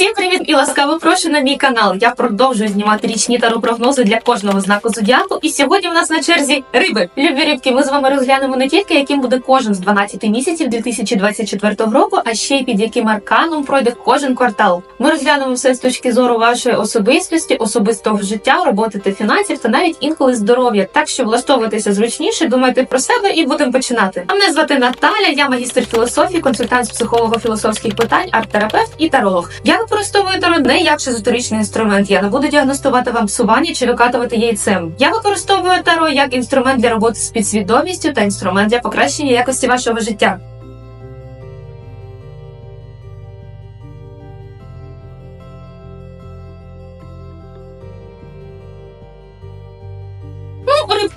Всім привіт і ласкаво прошу на мій канал. Я продовжую знімати річні таропрогнози для кожного знаку зодіаку. І сьогодні в нас на черзі риби. Любі рибки, ми з вами розглянемо не тільки, яким буде кожен з 12 місяців 2024 року, а ще й під яким арканом пройде кожен квартал. Ми розглянемо все з точки зору вашої особистості, особистого життя, роботи та фінансів, та навіть інколи здоров'я. Так що влаштовуйтеся зручніше, думайте про себе і будемо починати. А мене звати Наталя, я магістр філософії, консультант з психолого-філософських питань, арт-терапевт і таролог. Я використовую не як шизотеричний інструмент. Я не буду діагностувати вам псування чи викатувати яйцем. Я використовую таро як інструмент для роботи з підсвідомістю та інструмент для покращення якості вашого життя.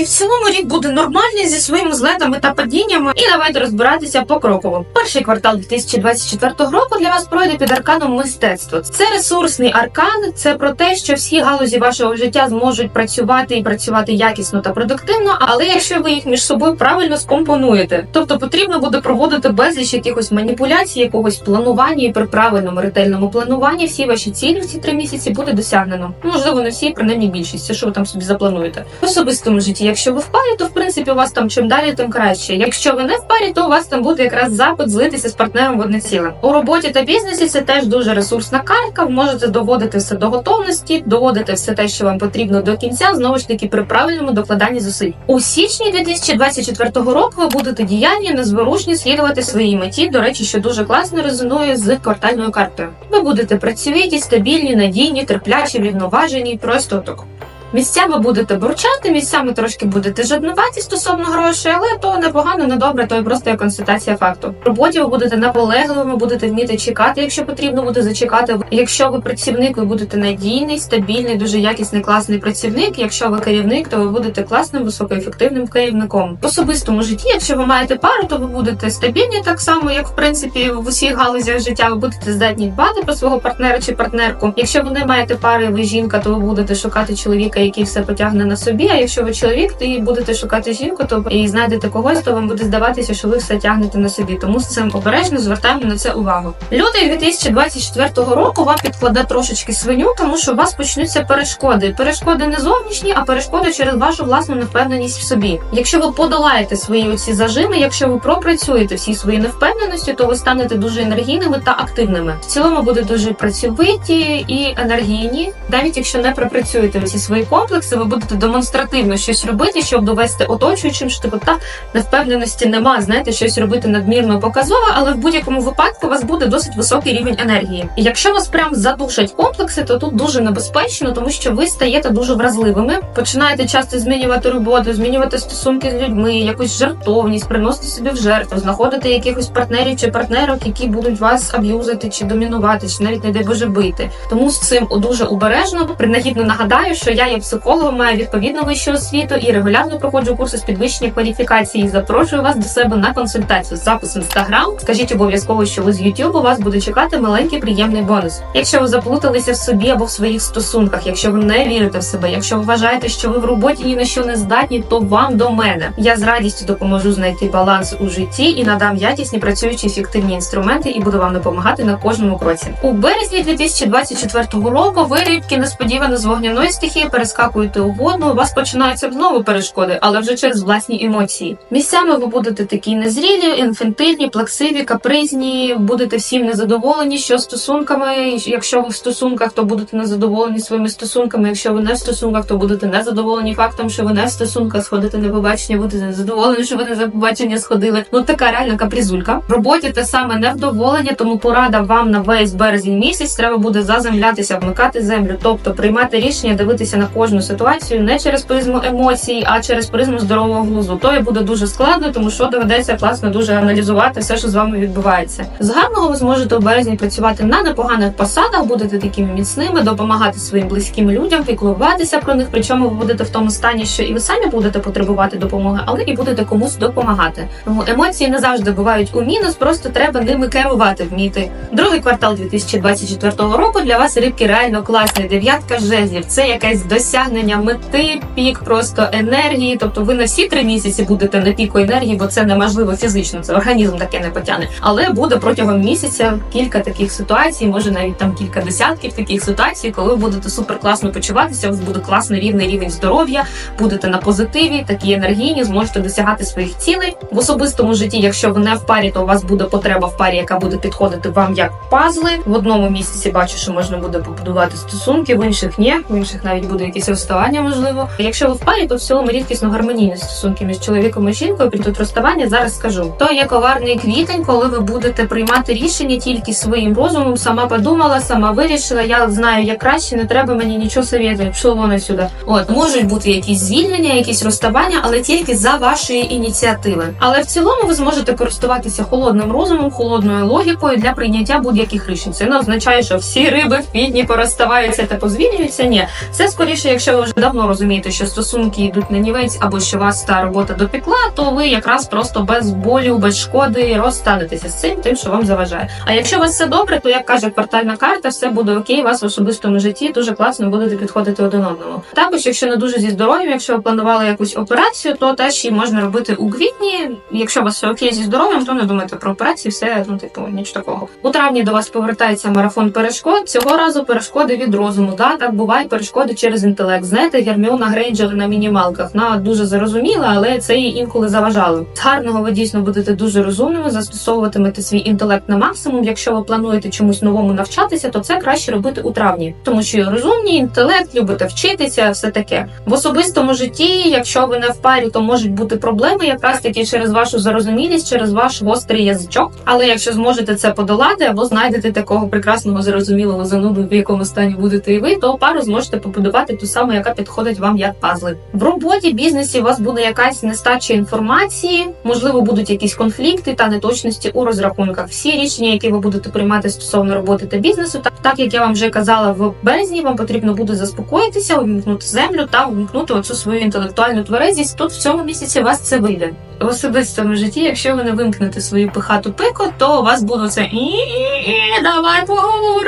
Рибки, в цілому рік буде нормальний зі своїми злетами та падіннями. І давайте розбиратися покроково. Перший квартал 2024 року для вас пройде під арканом мистецтво. Це ресурсний аркан, це про те, що всі галузі вашого життя зможуть працювати і працювати якісно та продуктивно, але якщо ви їх між собою правильно скомпонуєте, тобто потрібно буде проводити безліч якихось маніпуляцій, якогось планування, і при правильному ретельному плануванні всі ваші цілі в ці три місяці буде досягнено. Можливо, не всі, принаймні більшість, це що ви там собі заплануєте. В особистому житті, якщо ви в парі, то в принципі у вас там чим далі, тим краще. Якщо ви не в парі, то у вас там буде якраз запит злитися з партнером в одне ціле. У роботі та бізнесі це теж дуже ресурсна картка. Ви можете доводити все до готовності, доводити все те, що вам потрібно до кінця, знову ж таки при правильному докладанні зусиль. У січні 2024 року ви будете діяльні, незворушні слідувати своїй меті. До речі, що дуже класно резонує з квартальною картою. Ви будете працьовиті, стабільні, надійні, терплячі, врівноважені, просто отак. Місцями будете бурчати, місцями трошки будете жаднуваті стосовно грошей, але то непогано, не добре, то і просто є констатація факту. В роботі ви будете наполегливими, будете вміти чекати, якщо потрібно буде зачекати. Якщо ви працівник, ви будете надійний, стабільний, дуже якісний, класний працівник. Якщо ви керівник, то ви будете класним, високоефективним керівником. В особистому житті, якщо ви маєте пару, то ви будете стабільні так само, як в принципі в усіх галузях життя. Ви будете здатні дбати про свого партнера чи партнерку. Якщо ви не маєте пари, ви жінка, то ви будете шукати чоловіка, який все потягне на собі. А якщо ви чоловік, то і будете шукати жінку, то і знайдете когось, то вам буде здаватися, що ви все тягнете на собі. Тому з цим обережно звертаємо на це увагу. Лютий 2024 року вам підкладе трошечки свиню, тому що у вас почнуться перешкоди. Перешкоди не зовнішні, а перешкоди через вашу власну невпевненість в собі. Якщо ви подолаєте свої оці зажими, якщо ви пропрацюєте всі свої невпевненості, то ви станете дуже енергійними та активними. В цілому буде дуже працьовиті і енергійні, навіть якщо не пропрацюєте всі свої комплекси, ви будете демонстративно щось робити, щоб довести оточуючим, що типу та невпевненості нема. Знаєте, щось робити надмірно показово, але в будь-якому випадку у вас буде досить високий рівень енергії. І якщо вас прям задушать комплекси, то тут дуже небезпечно, тому що ви стаєте дуже вразливими, починаєте часто змінювати роботу, змінювати стосунки з людьми, якусь жертовність, приносити собі в жертву, знаходити якихось партнерів чи партнерок, які будуть вас аб'юзити чи домінувати, чи навіть не дай Боже бити. Тому з цим дуже обережно. Принагідно нагадаю, що я є психологом, маю відповідну вищу освіту і регулярно проходжу курси з підвищення кваліфікації. Запрошую вас до себе на консультацію. Запис інстаграм. Скажіть обов'язково, що ви з YouTube, вас буде чекати маленький приємний бонус. Якщо ви заплуталися в собі або в своїх стосунках, якщо ви не вірите в себе, якщо ви вважаєте, що ви в роботі ні на що не здатні, то вам до мене. Я з радістю допоможу знайти баланс у житті і надам якісні працюючі ефективні інструменти і буду вам допомагати на кожному кроці. У березні 2024 року ви рибки несподівано з вогняної стихії перескакуєте у водну. У вас починаються знову перешкоди, але вже через власні емоції. Місцями ви будете такі незрілі, інфантильні, плаксиві, капризні, будете всім незадоволені, що стосунками. Якщо ви в стосунках, то будете незадоволені своїми стосунками. Якщо ви не в стосунках, то будете незадоволені фактом, що ви не в стосунках сходите на побачення, будете незадоволені, що ви не за побачення сходили. Ну така реально капризулька. В роботі те саме невдоволення, тому порада вам на весь березень місяць треба буде заземлятися, вмикати землю, тобто приймати рішення, дивитися на кожну ситуацію не через призму емоцій, а через призму здорового глузу. То і буде дуже складно, тому що доведеться класно дуже аналізувати все, що з вами відбувається. З гарного ви зможете у березні працювати на непоганих посадах, будете такими міцними, допомагати своїм близьким людям, піклуватися про них. Причому ви будете в тому стані, що і ви самі будете потребувати допомоги, але і будете комусь допомагати. Тому емоції не завжди бувають у мінус, просто треба ними керувати вміти. Другий квартал 2024 року для вас рибки реально класний. Дев'ятка жезлів. Це якесь досягнення досягнення мети, пік просто енергії. Тобто ви на всі три місяці будете на піку енергії, бо це неможливо фізично, це організм таке не потягне. Але буде протягом місяця кілька таких ситуацій, може навіть там кілька десятків таких ситуацій, коли ви будете супер класно почуватися, у вас буде класний рівний рівень здоров'я, будете на позитиві, такі енергійні, зможете досягати своїх цілей в особистому житті. Якщо ви не в парі, то у вас буде потреба в парі, яка буде підходити вам як пазли. В одному місяці бачу, що можна буде побудувати стосунки, в інших ні, в інших навіть буде якесь розставання, можливо. Якщо ви в парі, то в цілому рідкісно гармонійні стосунки між чоловіком і жінкою. При тут розставання зараз скажу. То є коварний квітень, коли ви будете приймати рішення тільки своїм розумом. Сама подумала, сама вирішила. Я знаю, як краще, не треба мені нічого совєту. Пішло воно сюди. От можуть бути якісь звільнення, якісь розставання, але тільки за вашої ініціативи. Але в цілому ви зможете користуватися холодним розумом, холодною логікою для прийняття будь-яких рішень. Це не означає, що всі риби в квітні порозставаються та позвільнюються. Ні, це скоріше, якщо ви вже давно розумієте, що стосунки йдуть на нівець або що вас та робота допекла, то ви якраз просто без болю, без шкоди розстанетеся з цим, тим, що вам заважає. А якщо у вас все добре, то як каже квартальна карта, все буде окей, у вас в особистому житті дуже класно будете підходити один одному. Також, якщо не дуже зі здоров'ям, якщо ви планували якусь операцію, то теж її можна робити у квітні. Якщо у вас все окей зі здоров'ям, то не думайте про операції, все ну типу ніч такого. У травні до вас повертається марафон перешкод. Цього разу перешкоди від розуму. Да, так буває перешкоди через інтелект. Знаєте, Герміона Грейнджер на мінімалках. Вона дуже зарозуміла, але це їй інколи заважало. З гарного ви дійсно будете дуже розумними, застосовуватимете свій інтелект на максимум. Якщо ви плануєте чомусь новому навчатися, то це краще робити у травні, тому що розумні інтелект, любите вчитися, все таке в особистому житті. Якщо ви не в парі, то можуть бути проблеми, якраз таки через вашу зарозумілість, через ваш гострий язичок. Але якщо зможете це подолати, або знайдете такого прекрасного зарозумілого зануду, в якому стані будете і ви, то пару зможете побудувати ту саму, яка підходить вам як пазли. В роботі, бізнесі у вас буде якась нестача інформації, можливо, будуть якісь конфлікти та неточності у розрахунках. Всі рішення, які ви будете приймати стосовно роботи та бізнесу, так, так як я вам вже казала в березні, вам потрібно буде заспокоїтися, увімкнути землю та увімкнути оцю свою інтелектуальну тверезість. Тут в цьому місяці вас це вийде. В особистому житті, якщо ви не вимкнете свою пихату пику, то у вас буде це і давай поговоримо,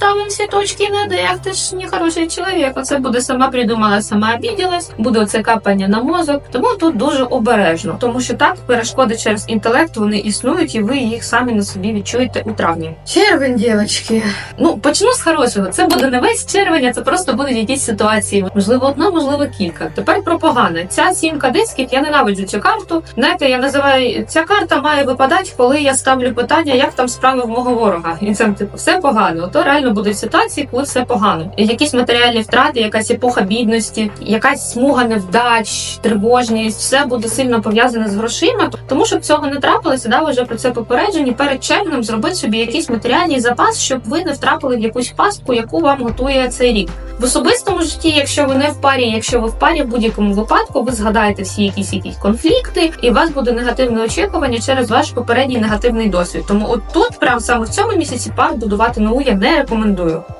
розставимо всі точки над «і». Ти ж не хороший чоловік. Оце буде сама придумала, сама обіділась, буде оце капання на мозок. Тому тут дуже обережно, тому що так перешкоди через інтелект вони існують, і ви їх самі на собі відчуєте у травні. Червень, дівчатки. Ну почну з хорошого. Це буде не весь червень, а це просто будуть якісь ситуації. Можливо, одна, можливо, кілька. Тепер про погане. Ця сімка дисків я ненавиджу цю карту. Знаєте, я називаю ця карта має випадати, коли я ставлю питання, як там справи в мого ворога. І це типу все погано. То реально будуть ситуації, коли все погано. Якісь матеріальні втрати, якась епоха бідності, якась смуга невдач, тривожність, все буде сильно пов'язане з грошима. Тому щоб цього не трапилося, да, вже про це попереджені. Перед червнем зробити собі якийсь матеріальний запас, щоб ви не втрапили в якусь пастку, яку вам готує цей рік. В особистому житті, якщо ви не в парі, якщо ви в парі в будь-якому випадку, ви згадаєте всі якісь якісь конфлікти, і у вас буде негативне очікування через ваш попередній негативний досвід. Тому от тут, прямо саме в цьому місяці, пар будувати нову я не рекомендую.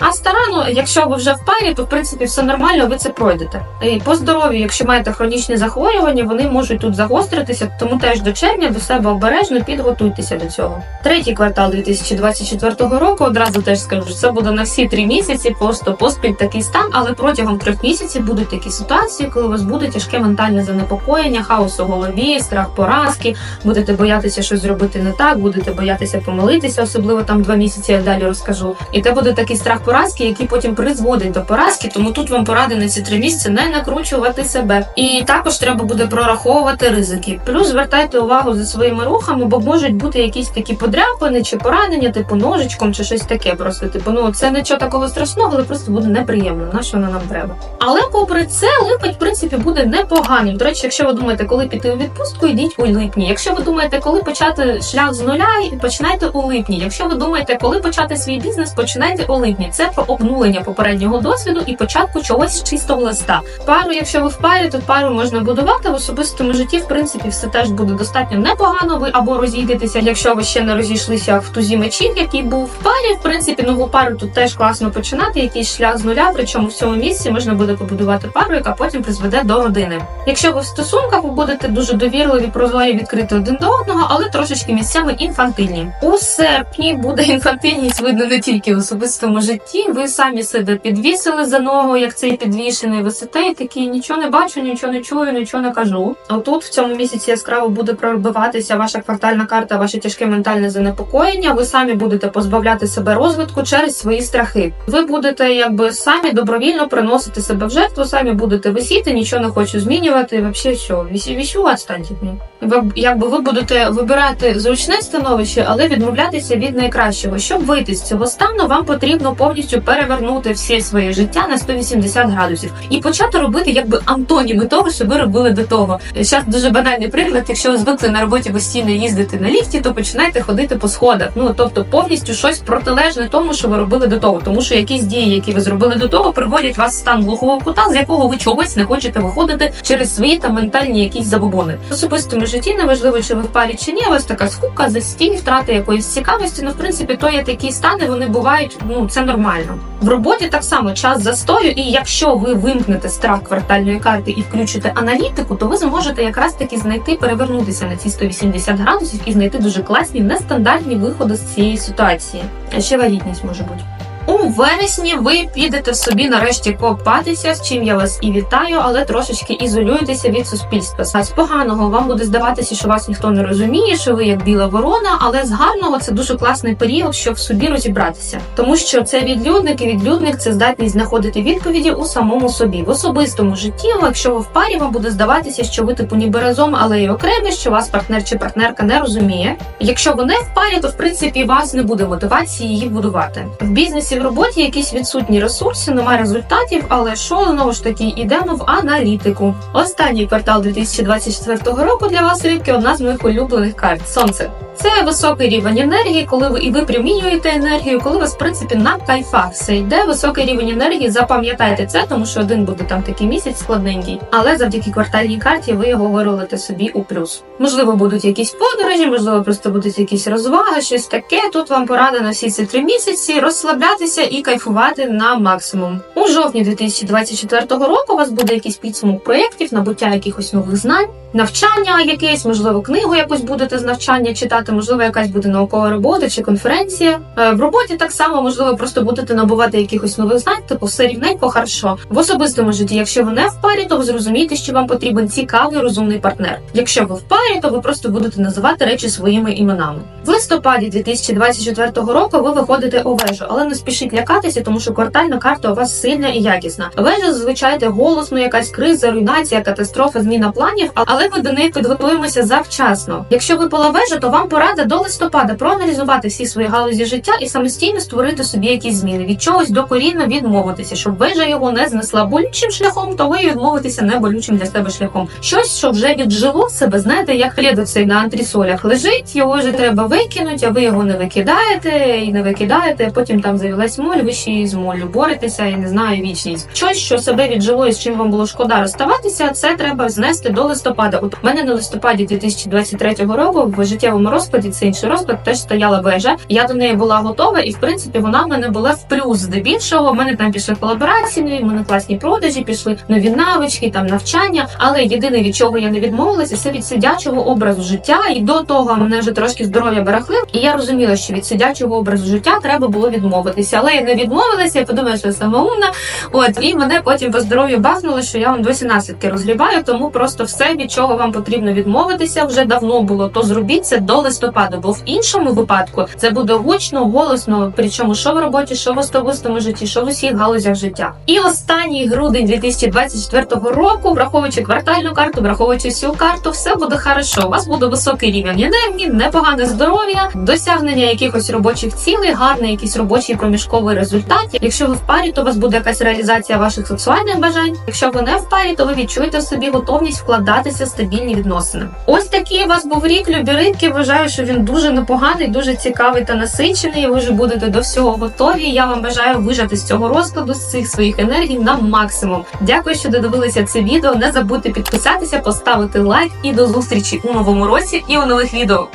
А старано, якщо ви вже в парі, то в принципі все нормально, ви це пройдете. І по здоров'ю, якщо маєте хронічні захворювання, вони можуть тут загостритися, тому теж до червня до себе обережно підготуйтеся до цього. Третій квартал 2024 року одразу теж скажу, що це буде на всі три місяці, просто поспіль такий стан, але протягом трьох місяців будуть такі ситуації, коли у вас буде тяжке ментальне занепокоєння, хаос у голові, страх поразки, будете боятися щось зробити не так, будете боятися помилитися, особливо там два місяці я далі розкажу. І це буде такий страх поразки, який потім призводить до поразки. Тому тут вам поради на ці три місяці не накручувати себе. І також треба буде прораховувати ризики. Плюс звертайте увагу за своїми рухами, бо можуть бути якісь такі подряпини чи поранення, типу ножичком чи щось таке. Просто типу, ну це нічого такого страшного, але просто буде неприємно. На що воно нам треба? Але попри це, липень, в принципі, буде непоганим. До речі, якщо ви думаєте, коли піти у відпустку, йдіть у липні. Якщо ви думаєте, коли почати шлях з нуля, починайте у липні. Якщо ви думаєте, коли почати свій бізнес, починайте у липні. Це про обнулення попереднього досвіду і початку чогось чистого листа. Пару, якщо ви в парі, то пару можна будувати в особистому житті. В принципі, все теж буде достатньо непогано. Ви або розійдетеся, якщо ви ще не розійшлися в тузі мечів, який був в парі. В принципі, нову пару тут теж класно починати. Якийсь шлях з нуля. Причому в цьому місці можна буде побудувати пару, яка потім призведе до родини. Якщо ви в стосунках, ви будете дуже довірливі, прозорі, відкриті один до одного, але трошечки місцями інфантильні. У серпні буде інфантильність видно не тільки у особистому житті. Ви самі себе підвісили за ногу, як цей підвішений. Висите і такі нічого не бачу, нічого не чую, нічого не кажу. А тут в цьому місяці яскраво буде пробиватися ваша квартальна карта, ваше тяжке ментальне занепокоєння. Ви самі будете позбавляти себе розвитку через свої страхи. Ви будете якби самі добровільно приносити себе в жертву, самі будете висіти, нічого не хочу змінювати. Взагалі, що вісі віщу відстаньте від. Ви якби ви будете вибирати зручне становище, але відмовлятися від найкращого. Щоб вийти з цього стану, вам потрібно повністю перевернути все своє життя на 180 градусів і почати робити якби антоніми того, що ви робили до того. Зараз дуже банальний приклад. Якщо ви звикли на роботі постійно їздити на ліфті, то починайте ходити по сходах. Ну тобто повністю щось протилежне тому, що ви робили до того, тому що якісь дії, які ви зробили до того, приводять вас в стан глухого кута, з якого ви чогось не хочете виходити через свої та ментальні якісь забобони. В особистому житті неважливо, чи ви в парі чи ні, у вас така скука, застій, втрата якоїсь цікавості. Ну, в принципі, то є такі стани, вони бувають. Ну це нормально. В роботі так само час застою, і якщо ви вимкнете страх квартальної карти і включите аналітику, то ви зможете якраз таки знайти перевернутися на ці 180 градусів і знайти дуже класні нестандартні виходи з цієї ситуації. Ще вагітність може бути. У вересні ви підете собі нарешті копатися, з чим я вас і вітаю, але трошечки ізолюєтеся від суспільства. З поганого вам буде здаватися, що вас ніхто не розуміє, що ви як біла ворона, але з гарного це дуже класний період, щоб в собі розібратися, тому що це відлюдник і відлюдник це здатність знаходити відповіді у самому собі в особистому житті. Якщо ви в парі, вам буде здаватися, що ви типу ніби разом, але й окремо, що вас партнер чи партнерка не розуміє. Якщо ви не в парі, то в принципі вас не буде мотивації її будувати в бізнесі. В роботі якісь відсутні ресурси, немає результатів, але що знову ж таки йдемо в аналітику. Останній квартал 2024 року для вас рибки одна з моїх улюблених карт сонце. Це високий рівень енергії, коли ви і ви примінюєте енергію, коли вас в принципі на кайфах все йде. Високий рівень енергії. Запам'ятайте це, тому що один буде там такий місяць складненький. Але завдяки квартальній карті ви його виролите собі у плюс. Можливо, будуть якісь подорожі, можливо, просто будуть якісь розваги, щось таке. Тут вам порада на всі ці три місяці розслаблятися і кайфувати на максимум. У жовтні 2024 року у вас буде якийсь підсумок проєктів, набуття якихось нових знань, навчання якесь, можливо, книгу якусь будете з навчання читати, можливо, якась буде наукова робота чи конференція. Е, В роботі так само можливо просто будете набувати якихось нових знань, типу все рівненько, хорошо. В особистому житті, якщо ви не в парі, то ви зрозумієте, що вам потрібен цікавий розумний партнер. Якщо ви в парі, то ви просто будете називати речі своїми іменами. В листопаді 2024 року ви виходите у вежу, але не спішіть лякатися, тому що квартальна карта у вас сильна і якісна. Вежа зазвичай йде голосно, якась криза, руйнація, катастрофа, зміна планів, але ми до неї підготуємося завчасно. Якщо випала вежа, то вам порада до листопада проаналізувати всі свої галузі життя і самостійно створити собі якісь зміни, від чогось докорінно відмовитися, щоб вежа його не знесла болючим шляхом, то ви відмовитися не болючим для себе шляхом. Щось, що вже віджило себе, знаєте, як хліб цей на антресолях лежить, його вже треба викинути, а ви його не викидаєте і не викидаєте. Потім там з'явилась моль, ви ще й з моллю боретеся, і не знаю, вічність. Щось, що себе віджило і з чим вам було шкода розставатися, це треба знести до листопада. От у мене на листопаді 2023 року в життєвому розкладі це інший розклад, теж стояла вежа. Я до неї була готова, і в принципі вона в мене була в плюс. Здебільшого в мене там пішли колаборації, нові, в мене класні продажі, пішли нові навички, там навчання. Але єдине від чого я не відмовилася, це від сидячого образу життя. І до того мене вже трошки здоров'я барахлив. І я розуміла, що від сидячого образу життя треба було відмовитися. Але я не відмовилася. Я подумала, що я самоумна. От і мене потім по здоров'ю бахнуло, що я вам досі наслідки розгрібаю. Тому просто все, від чого вам потрібно відмовитися, вже давно було. То зробіть це до листопада, бо в іншому випадку це буде гучно, голосно. Причому що в роботі, що в особистому житті, що в усіх галузях життя. І останній грудень 2024 року, враховуючи квартальну карту, враховуючи всю карту, все буде хорошо. У вас буде високий рівень енергії, непогане здоров'я, досягнення якихось робочих цілей, гарний якийсь робочий проміжковий результат. Якщо ви в парі, то у вас буде якась реалізація ваших сексуальних бажань. Якщо ви не в парі, то ви відчуєте в собі готовність вкладатися в стабільні відносини. Ось такий у вас був рік любіринки. Вважаю, що він дуже непоганий, дуже цікавий та насичений. Ви вже будете до всього готові. Я вам бажаю вижати з цього розкладу з цих своїх енергій на максимум. Дякую, що додивилися це відео. Не забудьте підписатися, поставити лайк і до зустрічі у новому році і у нових відео.